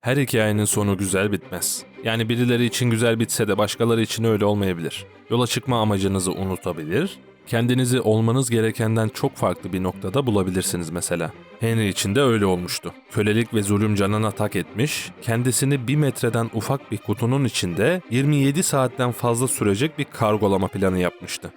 Her hikayenin sonu güzel bitmez. Yani birileri için güzel bitse de başkaları için öyle olmayabilir. Yola çıkma amacınızı unutabilir, kendinizi olmanız gerekenden çok farklı bir noktada bulabilirsiniz mesela. Henry için de öyle olmuştu. Kölelik ve zulüm canına tak etmiş, kendisini bir metreden ufak bir kutunun içinde 27 saatten fazla sürecek bir kargolama planı yapmıştı.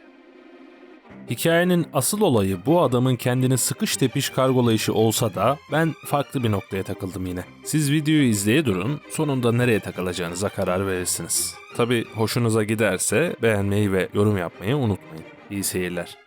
Hikayenin asıl olayı bu adamın kendini sıkış tepiş kargolayışı olsa da ben farklı bir noktaya takıldım yine. Siz videoyu izleye durun, sonunda nereye takılacağınıza karar verirsiniz. Tabi hoşunuza giderse beğenmeyi ve yorum yapmayı unutmayın. İyi seyirler.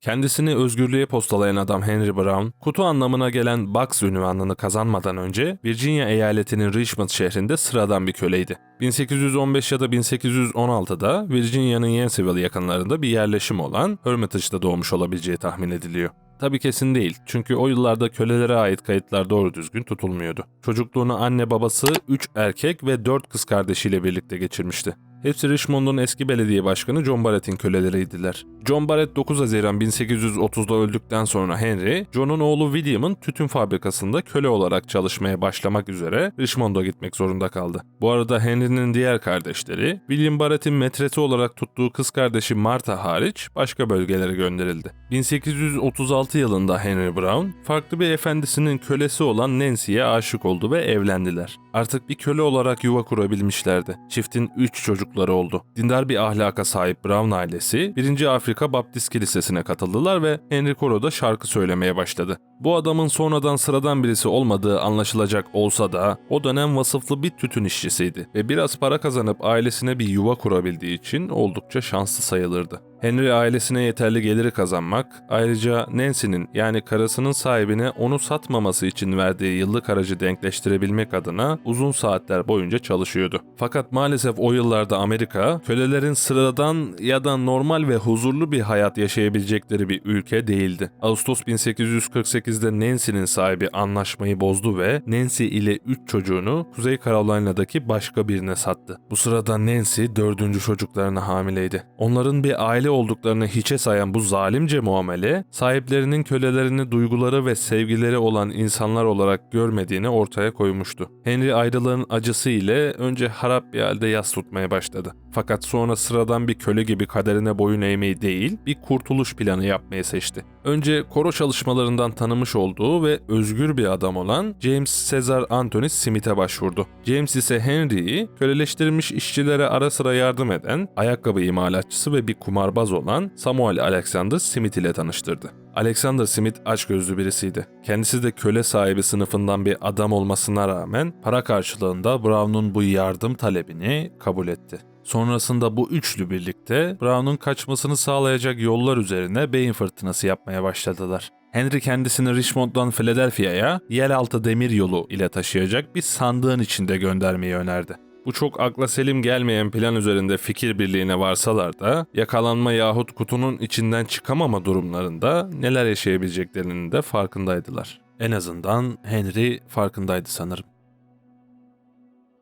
Kendisini özgürlüğe postalayan adam Henry Brown, kutu anlamına gelen Box ünvanını kazanmadan önce Virginia eyaletinin Richmond şehrinde sıradan bir köleydi. 1815 ya da 1816'da Virginia'nın Yanceyville yakınlarında bir yerleşim olan Hermitage'da doğmuş olabileceği tahmin ediliyor. Tabi kesin değil çünkü o yıllarda kölelere ait kayıtlar doğru düzgün tutulmuyordu. Çocukluğunu anne babası 3 erkek ve 4 kız kardeşiyle birlikte geçirmişti. Hepsi Richmond'un eski belediye başkanı John Barrett'in köleleriydiler. John Barrett 9 Haziran 1830'da öldükten sonra Henry, John'un oğlu William'ın tütün fabrikasında köle olarak çalışmaya başlamak üzere Richmond'a gitmek zorunda kaldı. Bu arada Henry'nin diğer kardeşleri, William Barrett'in metresi olarak tuttuğu kız kardeşi Martha hariç başka bölgelere gönderildi. 1836 yılında Henry Brown, farklı bir efendisinin kölesi olan Nancy'ye aşık oldu ve evlendiler. Artık bir köle olarak yuva kurabilmişlerdi. Çiftin 3 çocukları oldu. Dindar bir ahlaka sahip Brown ailesi 1. Afrika Baptist Kilisesi'ne katıldılar ve Henry Koro'da şarkı söylemeye başladı. Bu adamın sonradan sıradan birisi olmadığı anlaşılacak olsa da o dönem vasıflı bir tütün işçisiydi ve biraz para kazanıp ailesine bir yuva kurabildiği için oldukça şanslı sayılırdı. Henry ailesine yeterli geliri kazanmak, ayrıca Nancy'nin yani karısının sahibine onu satmaması için verdiği yıllık aracı denkleştirebilmek adına uzun saatler boyunca çalışıyordu. Fakat maalesef o yıllarda Amerika, kölelerin sıradan ya da normal ve huzurlu bir hayat yaşayabilecekleri bir ülke değildi. Ağustos 1848'de Nancy'nin sahibi anlaşmayı bozdu ve Nancy ile 3 çocuğunu Kuzey Carolina'daki başka birine sattı. Bu sırada Nancy dördüncü çocuklarına hamileydi. Onların bir aile olduklarını hiçe sayan bu zalimce muamele, sahiplerinin kölelerini duyguları ve sevgileri olan insanlar olarak görmediğini ortaya koymuştu. Henry ayrılığın acısı ile önce harap bir halde yas tutmaya başladı. Fakat sonra sıradan bir köle gibi kaderine boyun eğmeyi değil, bir kurtuluş planı yapmayı seçti. Önce koro çalışmalarından tanımış olduğu ve özgür bir adam olan James Caesar Anthony Smith'e başvurdu. James ise Henry'i köleleştirilmiş işçilere ara sıra yardım eden, ayakkabı imalatçısı ve bir kumarbaz olan Samuel Alexander Smith ile tanıştırdı. Alexander Smith açgözlü birisiydi. Kendisi de köle sahibi sınıfından bir adam olmasına rağmen para karşılığında Brown'un bu yardım talebini kabul etti. Sonrasında bu üçlü birlikte Brown'un kaçmasını sağlayacak yollar üzerine beyin fırtınası yapmaya başladılar. Henry kendisini Richmond'dan Philadelphia'ya yeraltı demir yolu ile taşıyacak bir sandığın içinde göndermeyi önerdi. Bu çok akla selim gelmeyen plan üzerinde fikir birliğine varsalar da yakalanma yahut kutunun içinden çıkamama durumlarında neler yaşayabileceklerinin de farkındaydılar. En azından Henry farkındaydı sanırım.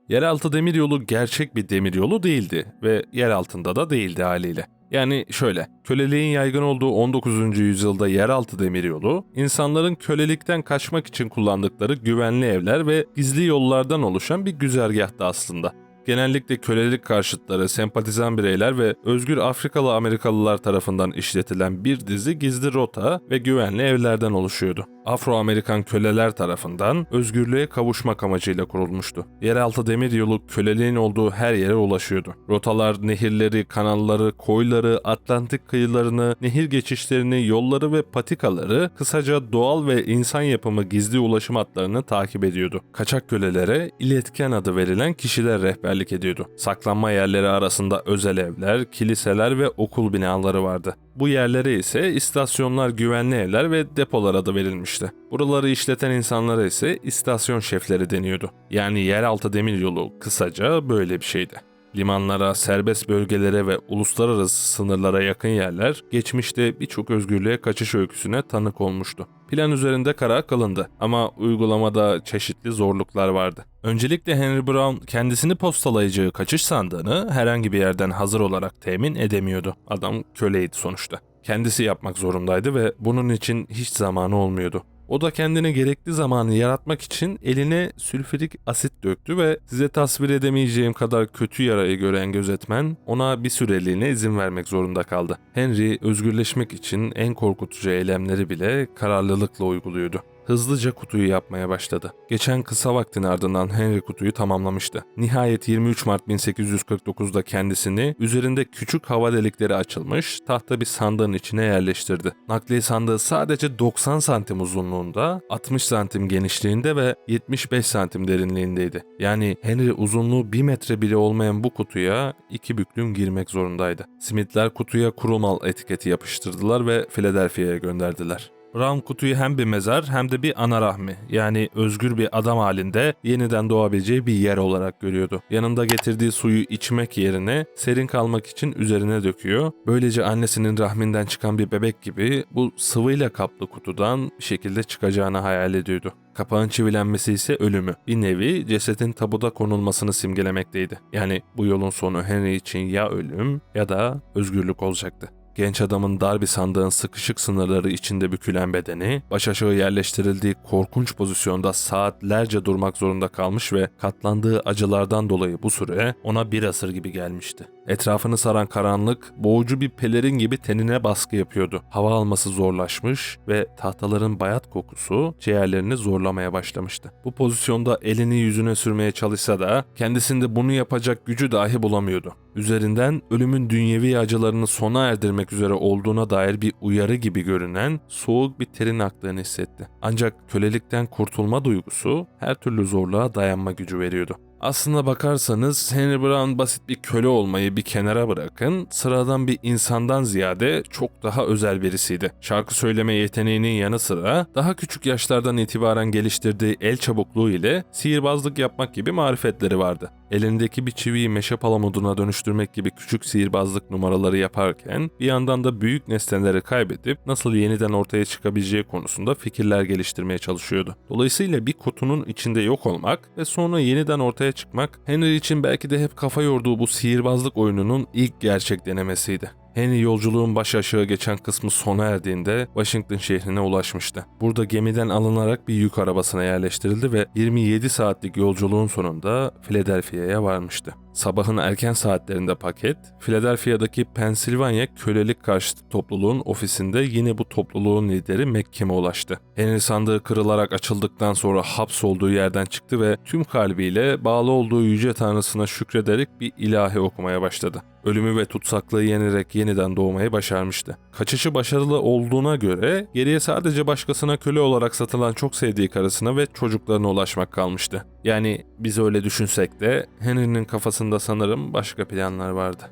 Yeraltı demiryolu gerçek bir demiryolu değildi ve yer altında da değildi haliyle. Yani şöyle, köleliğin yaygın olduğu 19. yüzyılda yeraltı demiryolu, insanların kölelikten kaçmak için kullandıkları güvenli evler ve gizli yollardan oluşan bir güzergahtı aslında. Genellikle kölelik karşıtları, sempatizan bireyler ve özgür Afrikalı Amerikalılar tarafından işletilen bir dizi gizli rota ve güvenli evlerden oluşuyordu. Afro-Amerikan köleler tarafından özgürlüğe kavuşmak amacıyla kurulmuştu. Yeraltı demiryolu köleliğin olduğu her yere ulaşıyordu. Rotalar nehirleri, kanalları, koyları, Atlantik kıyılarını, nehir geçişlerini, yolları ve patikaları, kısaca doğal ve insan yapımı gizli ulaşım hatlarını takip ediyordu. Kaçak kölelere iletken adı verilen kişiler rehberlik ediyordu. Saklanma yerleri arasında özel evler, kiliseler ve okul binaları vardı. Bu yerlere ise istasyonlar, güvenli evler ve depolar adı verilmişti. Buraları işleten insanlara ise istasyon şefleri deniyordu. Yani yeraltı demiryolu kısaca böyle bir şeydi. Limanlara, serbest bölgelere ve uluslararası sınırlara yakın yerler geçmişte birçok özgürlüğe kaçış öyküsüne tanık olmuştu. Plan üzerinde karar kılındı ama uygulamada çeşitli zorluklar vardı. Öncelikle Henry Brown kendisini postalayacağı kaçış sandığını herhangi bir yerden hazır olarak temin edemiyordu. Adam köleydi sonuçta. Kendisi yapmak zorundaydı ve bunun için hiç zamanı olmuyordu. O da kendine gerekli zamanı yaratmak için eline sülfürik asit döktü ve size tasvir edemeyeceğim kadar kötü yarayı gören gözetmen ona bir süreliğine izin vermek zorunda kaldı. Henry özgürleşmek için en korkutucu eylemleri bile kararlılıkla uyguluyordu hızlıca kutuyu yapmaya başladı. Geçen kısa vaktin ardından Henry kutuyu tamamlamıştı. Nihayet 23 Mart 1849'da kendisini üzerinde küçük hava delikleri açılmış tahta bir sandığın içine yerleştirdi. Nakliye sandığı sadece 90 santim uzunluğunda, 60 santim genişliğinde ve 75 santim derinliğindeydi. Yani Henry uzunluğu 1 metre bile olmayan bu kutuya iki büklüm girmek zorundaydı. Smithler kutuya kurumal etiketi yapıştırdılar ve Philadelphia'ya gönderdiler. Brown kutuyu hem bir mezar hem de bir ana rahmi yani özgür bir adam halinde yeniden doğabileceği bir yer olarak görüyordu. Yanında getirdiği suyu içmek yerine serin kalmak için üzerine döküyor. Böylece annesinin rahminden çıkan bir bebek gibi bu sıvıyla kaplı kutudan bir şekilde çıkacağını hayal ediyordu. Kapağın çivilenmesi ise ölümü. Bir nevi cesetin tabuda konulmasını simgelemekteydi. Yani bu yolun sonu Henry için ya ölüm ya da özgürlük olacaktı. Genç adamın dar bir sandığın sıkışık sınırları içinde bükülen bedeni, baş aşağı yerleştirildiği korkunç pozisyonda saatlerce durmak zorunda kalmış ve katlandığı acılardan dolayı bu süre ona bir asır gibi gelmişti. Etrafını saran karanlık, boğucu bir pelerin gibi tenine baskı yapıyordu. Hava alması zorlaşmış ve tahtaların bayat kokusu ciğerlerini zorlamaya başlamıştı. Bu pozisyonda elini yüzüne sürmeye çalışsa da kendisinde bunu yapacak gücü dahi bulamıyordu. Üzerinden ölümün dünyevi acılarını sona erdirmek üzere olduğuna dair bir uyarı gibi görünen soğuk bir terin aktığını hissetti. Ancak kölelikten kurtulma duygusu her türlü zorluğa dayanma gücü veriyordu. Aslına bakarsanız Henry Brown basit bir köle olmayı bir kenara bırakın, sıradan bir insandan ziyade çok daha özel birisiydi. Şarkı söyleme yeteneğinin yanı sıra daha küçük yaşlardan itibaren geliştirdiği el çabukluğu ile sihirbazlık yapmak gibi marifetleri vardı. Elindeki bir çiviyi meşe palamuduna dönüştürmek gibi küçük sihirbazlık numaraları yaparken bir yandan da büyük nesneleri kaybedip nasıl yeniden ortaya çıkabileceği konusunda fikirler geliştirmeye çalışıyordu. Dolayısıyla bir kutunun içinde yok olmak ve sonra yeniden ortaya çıkmak Henry için belki de hep kafa yorduğu bu sihirbazlık oyununun ilk gerçek denemesiydi. Henry yolculuğun baş aşağı geçen kısmı sona erdiğinde Washington şehrine ulaşmıştı. Burada gemiden alınarak bir yük arabasına yerleştirildi ve 27 saatlik yolculuğun sonunda Philadelphia'ya varmıştı. Sabahın erken saatlerinde paket, Philadelphia'daki Pennsylvania kölelik karşıtı topluluğun ofisinde yine bu topluluğun lideri Mekkem'e ulaştı. Henry sandığı kırılarak açıldıktan sonra hapsolduğu yerden çıktı ve tüm kalbiyle bağlı olduğu yüce tanrısına şükrederek bir ilahi okumaya başladı. Ölümü ve tutsaklığı yenerek yeniden doğmayı başarmıştı. Kaçışı başarılı olduğuna göre geriye sadece başkasına köle olarak satılan çok sevdiği karısına ve çocuklarına ulaşmak kalmıştı. Yani biz öyle düşünsek de Henry'nin kafasında sanırım başka planlar vardı.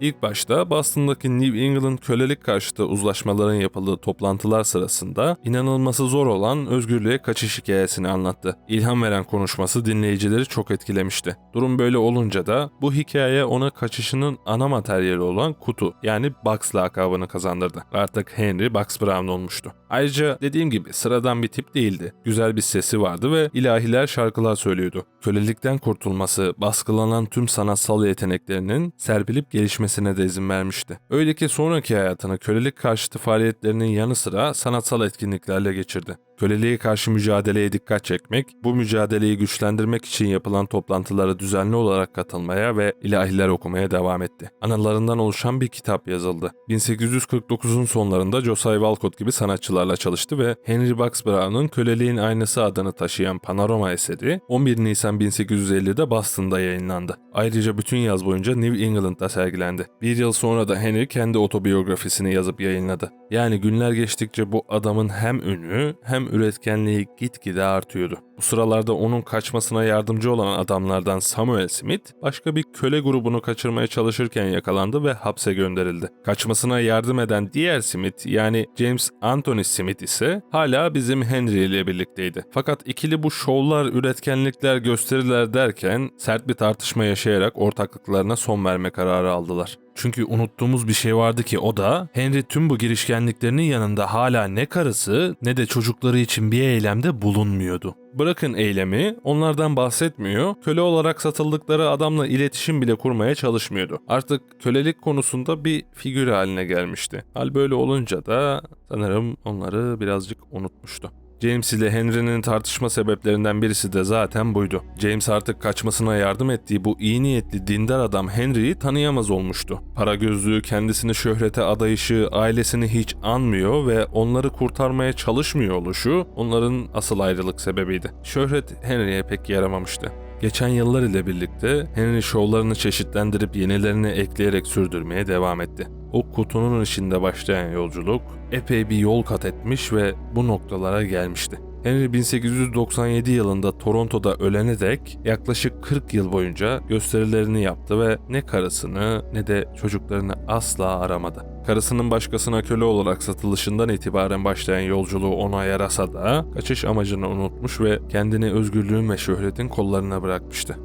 İlk başta Boston'daki New England kölelik karşıtı uzlaşmaların yapıldığı toplantılar sırasında inanılması zor olan özgürlüğe kaçış hikayesini anlattı. İlham veren konuşması dinleyicileri çok etkilemişti. Durum böyle olunca da bu hikaye ona kaçışının ana materyali olan kutu yani Bugs lakabını kazandırdı. Artık Henry Bugs Brown olmuştu. Ayrıca dediğim gibi sıradan bir tip değildi. Güzel bir sesi vardı ve ilahiler şarkılar söylüyordu. Kölelikten kurtulması, baskılanan tüm sanatsal yeteneklerinin serpilip gelişmesine de izin vermişti. Öyle ki sonraki hayatını kölelik karşıtı faaliyetlerinin yanı sıra sanatsal etkinliklerle geçirdi. Köleliğe karşı mücadeleye dikkat çekmek, bu mücadeleyi güçlendirmek için yapılan toplantılara düzenli olarak katılmaya ve ilahiler okumaya devam etti. Anılarından oluşan bir kitap yazıldı. 1849'un sonlarında Josiah Walcott gibi sanatçılarla çalıştı ve Henry Box Brown'un Köleliğin Aynası adını taşıyan Panorama eseri 11 Nisan 1850'de Boston'da yayınlandı. Ayrıca bütün yaz boyunca New England'da sergilendi. Bir yıl sonra da Henry kendi otobiyografisini yazıp yayınladı. Yani günler geçtikçe bu adamın hem ünü hem üretkenliği gitgide artıyordu. Bu sıralarda onun kaçmasına yardımcı olan adamlardan Samuel Smith, başka bir köle grubunu kaçırmaya çalışırken yakalandı ve hapse gönderildi. Kaçmasına yardım eden diğer Smith yani James Anthony Smith ise hala bizim Henry ile birlikteydi. Fakat ikili bu şovlar, üretkenlikler, gösteriler derken sert bir tartışma yaşayarak ortaklıklarına son verme kararı aldılar. Çünkü unuttuğumuz bir şey vardı ki o da Henry tüm bu girişkenliklerinin yanında hala ne karısı ne de çocukları için bir eylemde bulunmuyordu. Bırakın eylemi, onlardan bahsetmiyor, köle olarak satıldıkları adamla iletişim bile kurmaya çalışmıyordu. Artık kölelik konusunda bir figür haline gelmişti. Hal böyle olunca da sanırım onları birazcık unutmuştu. James ile Henry'nin tartışma sebeplerinden birisi de zaten buydu. James artık kaçmasına yardım ettiği bu iyi niyetli dindar adam Henry'yi tanıyamaz olmuştu. Para gözlüğü kendisini şöhrete adayışı, ailesini hiç anmıyor ve onları kurtarmaya çalışmıyor oluşu onların asıl ayrılık sebebiydi. Şöhret Henry'e pek yaramamıştı. Geçen yıllar ile birlikte Henry şovlarını çeşitlendirip yenilerini ekleyerek sürdürmeye devam etti. O kutunun içinde başlayan yolculuk epey bir yol kat etmiş ve bu noktalara gelmişti. Henry 1897 yılında Toronto'da ölene dek yaklaşık 40 yıl boyunca gösterilerini yaptı ve ne karısını ne de çocuklarını asla aramadı. Karısının başkasına köle olarak satılışından itibaren başlayan yolculuğu ona yarasa da kaçış amacını unutmuş ve kendini özgürlüğün ve şöhretin kollarına bırakmıştı.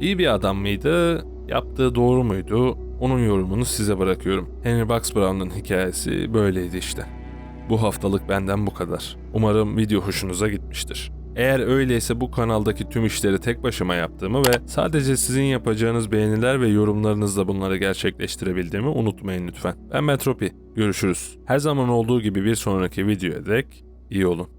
İyi bir adam mıydı? Yaptığı doğru muydu? Onun yorumunu size bırakıyorum. Henry Box Brown'un hikayesi böyleydi işte. Bu haftalık benden bu kadar. Umarım video hoşunuza gitmiştir. Eğer öyleyse bu kanaldaki tüm işleri tek başıma yaptığımı ve sadece sizin yapacağınız beğeniler ve yorumlarınızla bunları gerçekleştirebildiğimi unutmayın lütfen. Ben Metropi. Görüşürüz. Her zaman olduğu gibi bir sonraki videoya dek iyi olun.